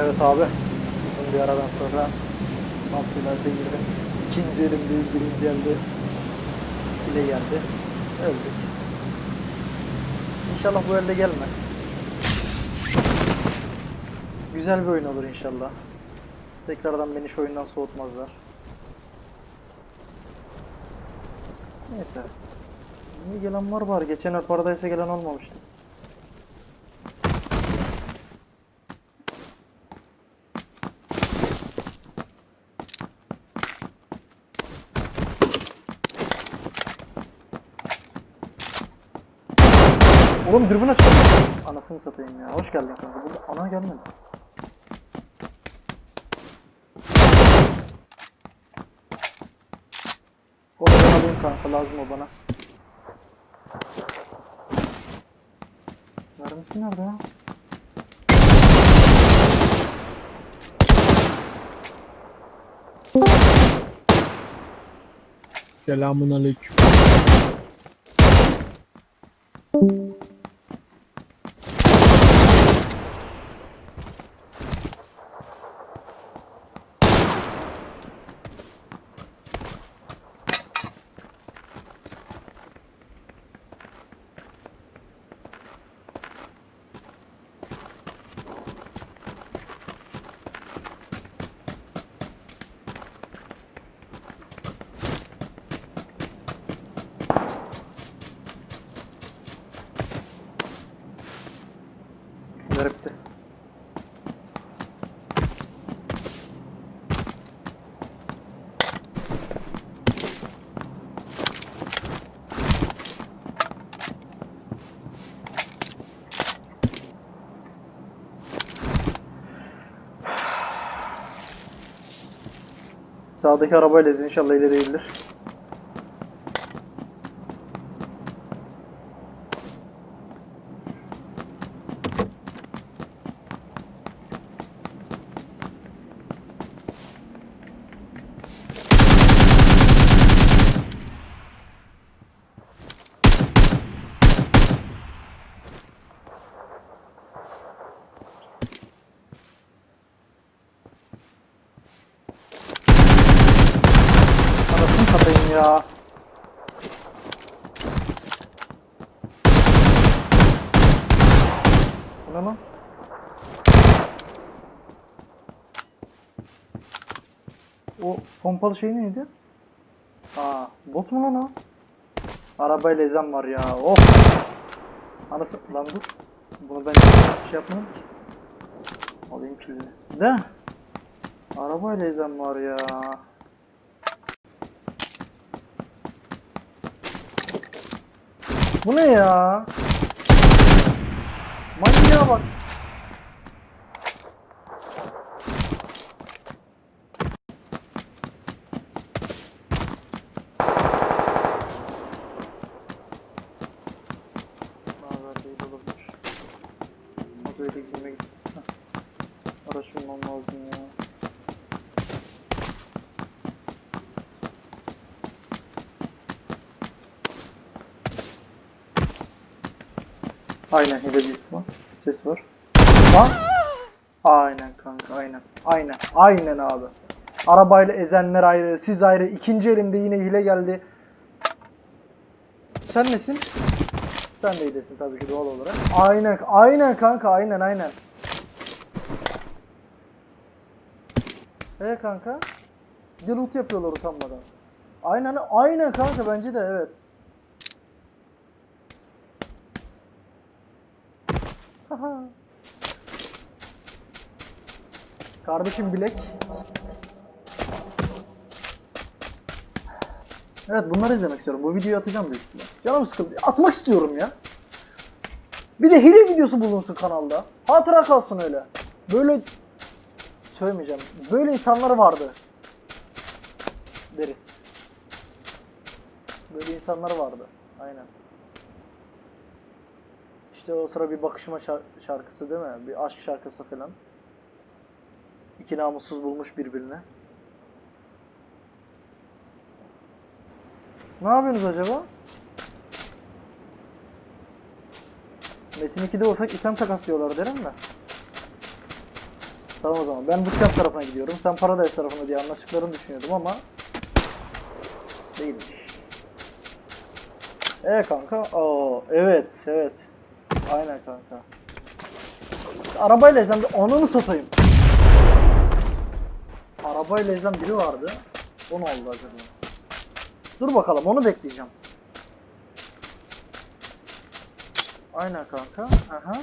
Evet abi. Uzun bir aradan sonra Mafyalarda girdim. İkinci elim değil, birinci elde ile geldi. Öldük. İnşallah bu elde gelmez. Güzel bir oyun olur inşallah. Tekrardan beni şu oyundan soğutmazlar. Neyse. İyi gelen var var. Geçen el Paradise'e gelen olmamıştı. Oğlum dürbün açtım. Anasını satayım ya. Hoş geldin kanka. Burada ana gelmedi. Onu ben alayım kanka. Lazım o bana. Mermisi nerede ya? Selamun aleyküm. Garipti. Sağdaki arabayla ezin inşallah ileri değildir. Anasını satayım ya. Bu ne lan? O pompalı şey neydi? Aa, bot mu lan o? Arabayla ezen var ya. Of. Anası lan dur. Bunu ben şey yapmadım ki. Alayım pilini. De. Arabayla ezen var ya. Bu ne ya? Manyağa bak. Naber değil olabilir. Az öyle girmek. Heh. Araştırmam lazım ya. Aynen hile bir ihtimal. Ses var. Ha? Aynen kanka aynen. Aynen. Aynen abi. Arabayla ezenler ayrı, siz ayrı. İkinci elimde yine hile geldi. Sen nesin? Sen de hilesin tabii ki doğal olarak. Aynen, aynen kanka, aynen aynen. Ee kanka? Bir loot yapıyorlar utanmadan. Aynen, aynen kanka bence de evet. Kardeşim bilek. Evet bunları izlemek istiyorum. Bu videoyu atacağım büyük ihtimal. Canım sıkıldı. Atmak istiyorum ya. Bir de hile videosu bulunsun kanalda. Hatıra kalsın öyle. Böyle söylemeyeceğim. Böyle insanlar vardı. Deriz. Böyle insanlar vardı. Aynen. İşte o sıra bir bakışma şar- şarkısı değil mi? Bir aşk şarkısı falan. İki namussuz bulmuş birbirine. Ne yapıyorsunuz acaba? Metin 2'de olsak item takaslıyorlar derim mi? Tamam o zaman. Ben bootcamp tarafına gidiyorum. Sen Paradise tarafına diye anlaştıklarını düşünüyordum ama değilmiş. Evet kanka. Oo, evet, evet. Aynen kanka. Arabayla ezen bir ananı satayım. Arabayla ezen biri vardı. O ne oldu acaba? Dur bakalım onu bekleyeceğim. Aynen kanka. Aha.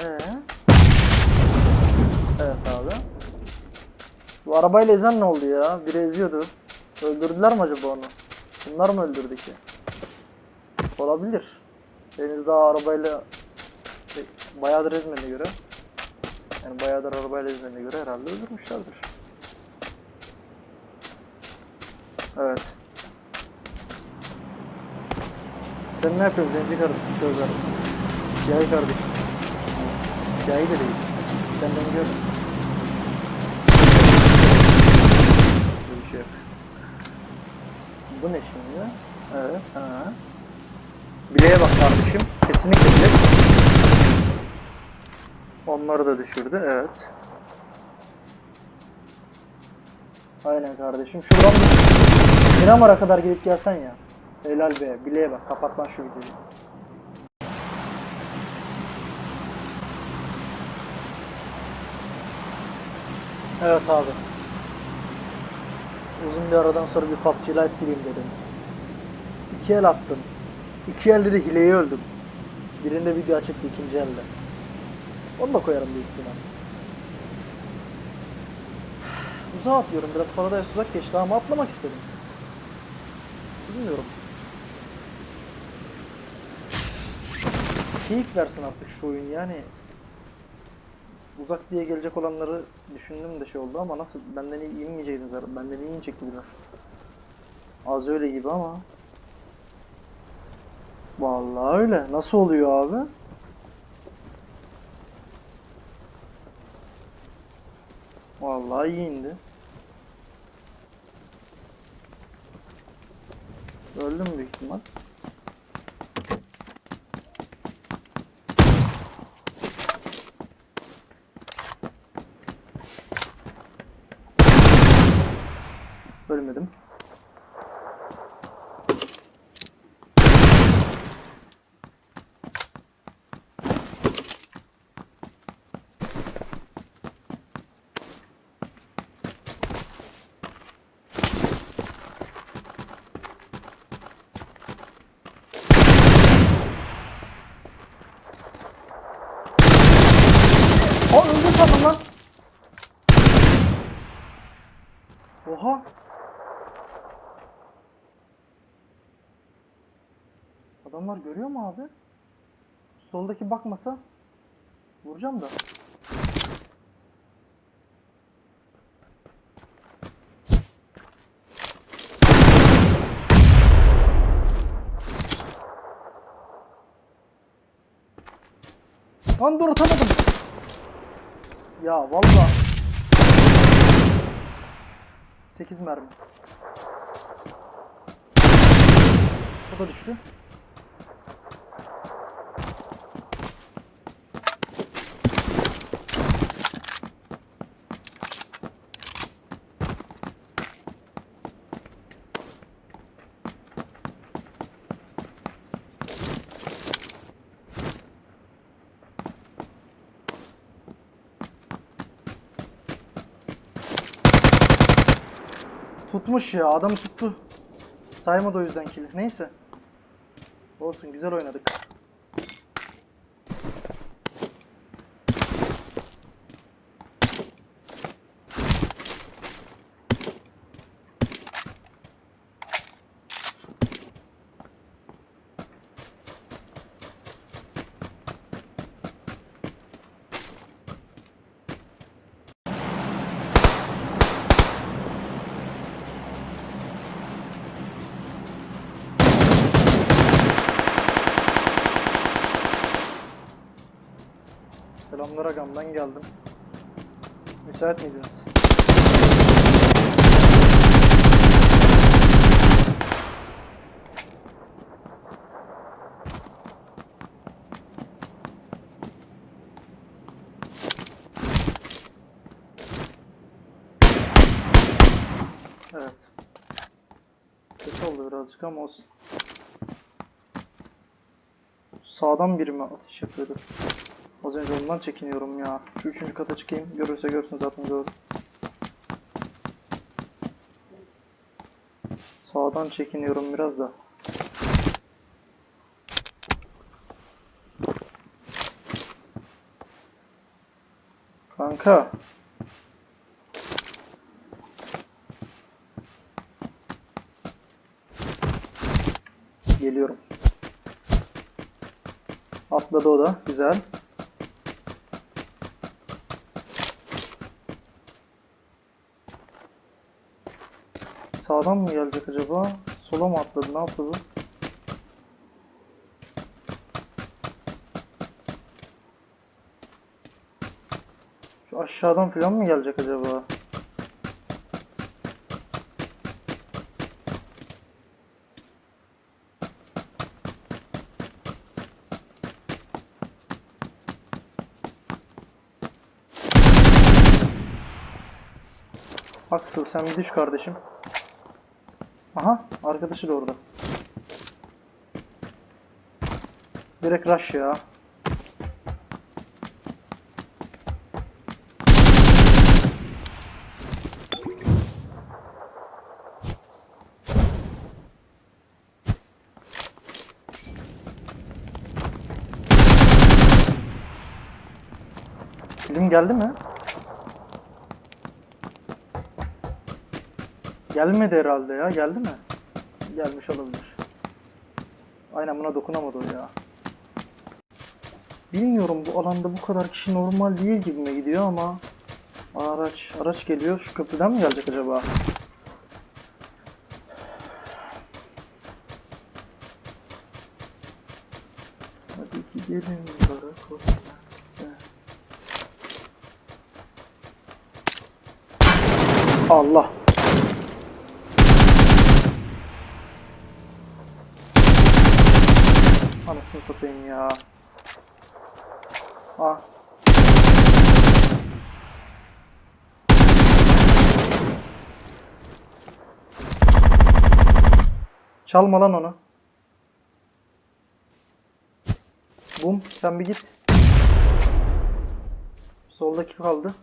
Ee? Evet abi. Bu arabayla ezen ne oldu ya? Biri eziyordu. Öldürdüler mi acaba onu? Bunlar mı öldürdü ki? Olabilir. Henüz daha arabayla şey, bayağıdır ezmediğine göre yani bayağıdır arabayla ezmediğine göre herhalde öldürmüşlerdir. Evet. Sen ne yapıyorsun zenci kardeşim? Gözler. Siyahi kardeşim. Siyahi de değil. Sen beni gör. Bir şey. Bu ne şimdi? Evet. Ha. Bileğe bak kardeşim. Kesinlikle bilek. Onları da düşürdü. Evet. Aynen kardeşim. Şuradan bir Dinamar'a kadar gidip gelsen ya. Helal be. Bileğe bak. Kapat lan şu videoyu. Evet abi. Uzun bir aradan sonra bir PUBG Lite gireyim dedim. İki el attım. İki elde de hileyi öldüm. Birinde video açıktı ikinci elde. Onu da koyarım büyük ihtimal. Uzağa atlıyorum biraz paradaya uzak geçti ama atlamak istedim. Bilmiyorum. Keyif versin artık şu oyun yani. Uzak diye gelecek olanları düşündüm de şey oldu ama nasıl benden iyi inmeyeceydiniz zaten. Benden iyi inecek gibiler. Az öyle gibi ama. Vallahi öyle. Nasıl oluyor abi? Vallahi iyi indi. Öldüm büyük ihtimal. Görüyor mu abi? Soldaki bakmasa vuracağım da. Lan dur atamadım. Ya valla. 8 mermi. Bu da düştü. Tutmuş ya adamı tuttu. Saymadı o yüzden kill. Neyse. Olsun güzel oynadık. Ben geldim. Müsait miydiniz? Evet. Kötü oldu birazcık ama olsun. Sağdan biri mi ateş yapıyordu? Az önce ondan çekiniyorum ya. Şu üçüncü kata çıkayım. Görürse görsün zaten gördüm. Sağdan çekiniyorum biraz da. Kanka. Geliyorum. Atladı o da. Güzel. Sağdan mı gelecek acaba? Sola mı atladı? Ne yaptı bu? Şu aşağıdan falan mı gelecek acaba? Aksıl sen bir düş kardeşim. Aha arkadaşı da orada. Direkt rush ya. Film geldi mi? Gelmedi herhalde ya. Geldi mi? Gelmiş olabilir. Aynen buna dokunamadı ya. Bilmiyorum bu alanda bu kadar kişi normal değil gibime gidiyor ama araç araç geliyor. Şu köprüden mi gelecek acaba? Hadi gidelim karakolumuza. Allah. Anasını satayım ya. Ah. Çalma lan onu. Bum sen bir git. Soldaki kaldı.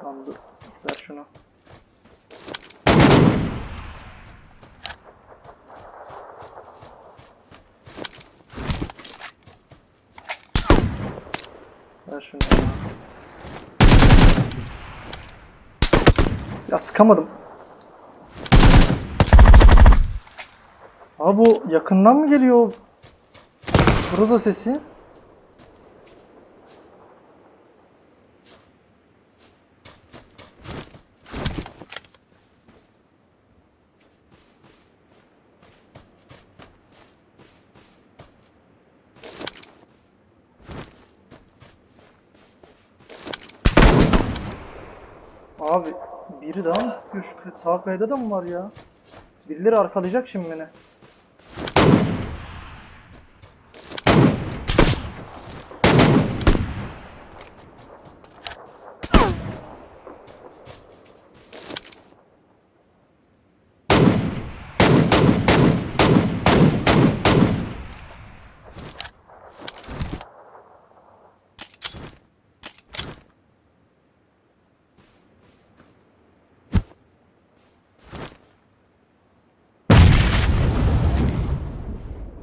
Tamam dur. Ver şunu. Ver şunu. ya. Ya sıkamadım. Abi bu yakından mı geliyor? Groza sesi. Abi biri daha mı sıkıyor şu kay- sağ kayda da mı var ya? Birileri arkalayacak şimdi beni.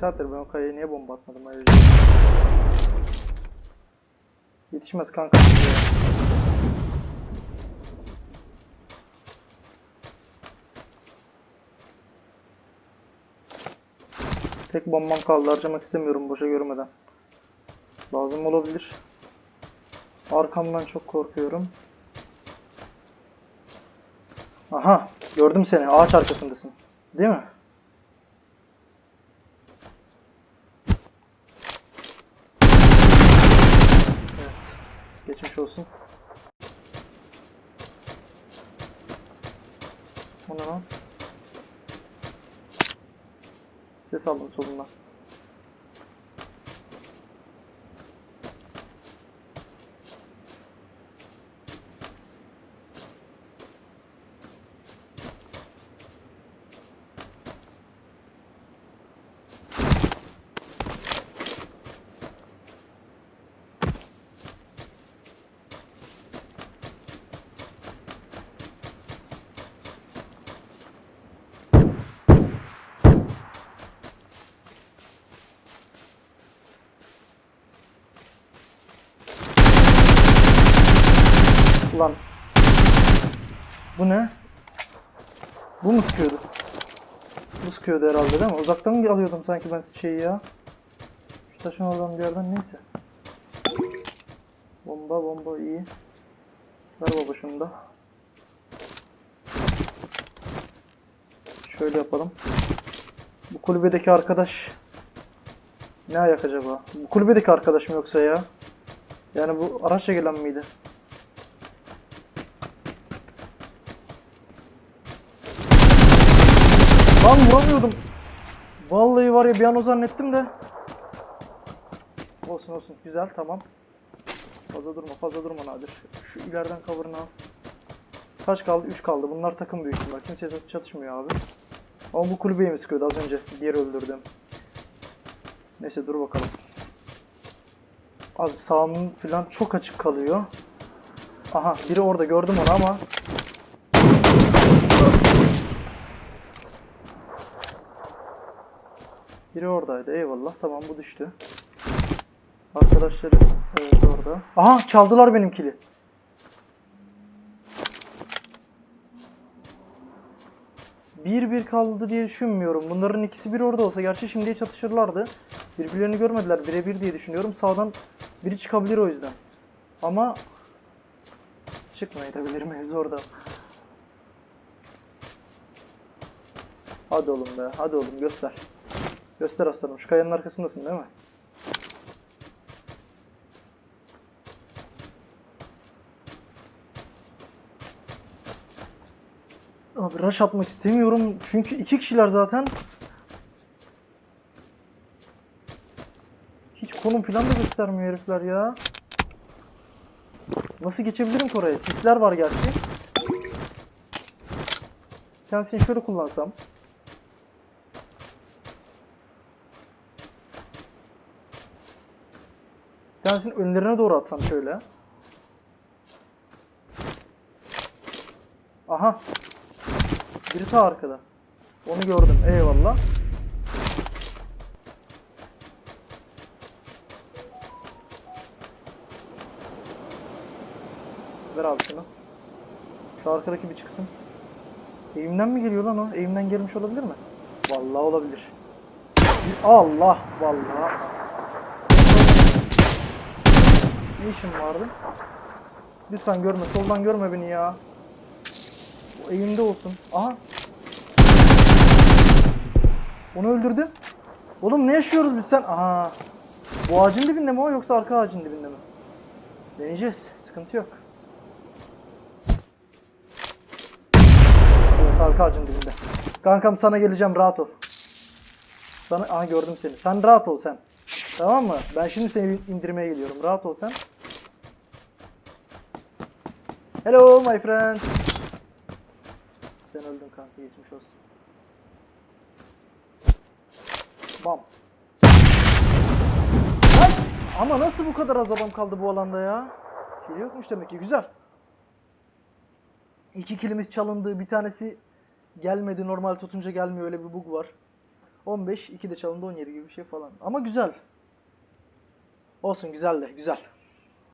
Saattir ben o kayaya niye bomba atmadım ayrıca? Yetişmez kanka. Tek bombam kaldı harcamak istemiyorum boşa görmeden. Lazım olabilir. Arkamdan çok korkuyorum. Aha gördüm seni ağaç arkasındasın. Değil mi? Evet. Geçmiş olsun. O ne? Ses aldım solundan. Bu ne? Bu mu sıkıyordu? Bu sıkıyordu herhalde değil mi? Uzaktan mı alıyordum sanki ben şeyi ya? Şu taşın oradan bir yerden neyse. Bomba bomba iyi. Ver baba şunu da. Şöyle yapalım. Bu kulübedeki arkadaş ne ayak acaba? Bu kulübedeki arkadaş mı yoksa ya? Yani bu araçla gelen miydi? Lan vuramıyordum. Vallahi var ya bir an o zannettim de. Olsun olsun güzel tamam. Fazla durma fazla durma Nadir. Şu ileriden cover'ını al. Kaç kaldı? 3 kaldı. Bunlar takım büyük ihtimal. Kimse çatışmıyor abi. Ama bu kulübeyi mi sıkıyordu az önce? Diğer öldürdüm. Neyse dur bakalım. Abi sağımın falan çok açık kalıyor. Aha biri orada gördüm onu ama. Biri oradaydı eyvallah tamam bu düştü. Arkadaşları evet orada. Aha çaldılar benimkili. Bir bir kaldı diye düşünmüyorum. Bunların ikisi bir orada olsa gerçi şimdiye çatışırlardı. Birbirlerini görmediler birebir diye düşünüyorum. Sağdan biri çıkabilir o yüzden. Ama çıkmayabilir miyiz orada? Hadi oğlum be hadi oğlum göster. Göster aslanım. Şu kayanın arkasındasın değil mi? Abi rush atmak istemiyorum. Çünkü iki kişiler zaten. Hiç konum falan da göstermiyor herifler ya. Nasıl geçebilirim ki oraya? Sisler var gerçi. Tanesini şöyle kullansam. Tanesini önlerine doğru atsam şöyle. Aha. Biri ta arkada. Onu gördüm. Eyvallah. Ver abi şunu. Şu arkadaki bir çıksın. Eğimden mi geliyor lan o? Eğimden gelmiş olabilir mi? Vallahi olabilir. Allah vallahi. Ne işin vardı? Lütfen görme. Soldan görme beni ya. O eğimde olsun. Aha. Onu öldürdü. Oğlum ne yaşıyoruz biz sen? Aha. Bu ağacın dibinde mi o yoksa arka ağacın dibinde mi? Deneyeceğiz. Sıkıntı yok. Evet arka ağacın dibinde. Kankam sana geleceğim rahat ol. Sana aha gördüm seni. Sen rahat ol sen. Tamam mı? Ben şimdi seni indirmeye geliyorum. Rahat ol sen. Hello my friend. Sen öldün kanka geçmiş olsun. Bam. Ay! Ama nasıl bu kadar az adam kaldı bu alanda ya? Kill yokmuş demek ki güzel. İki kilimiz çalındı. Bir tanesi gelmedi. Normal tutunca gelmiyor. Öyle bir bug var. 15, 2 de çalındı 17 gibi bir şey falan. Ama güzel. Olsun güzel de güzel.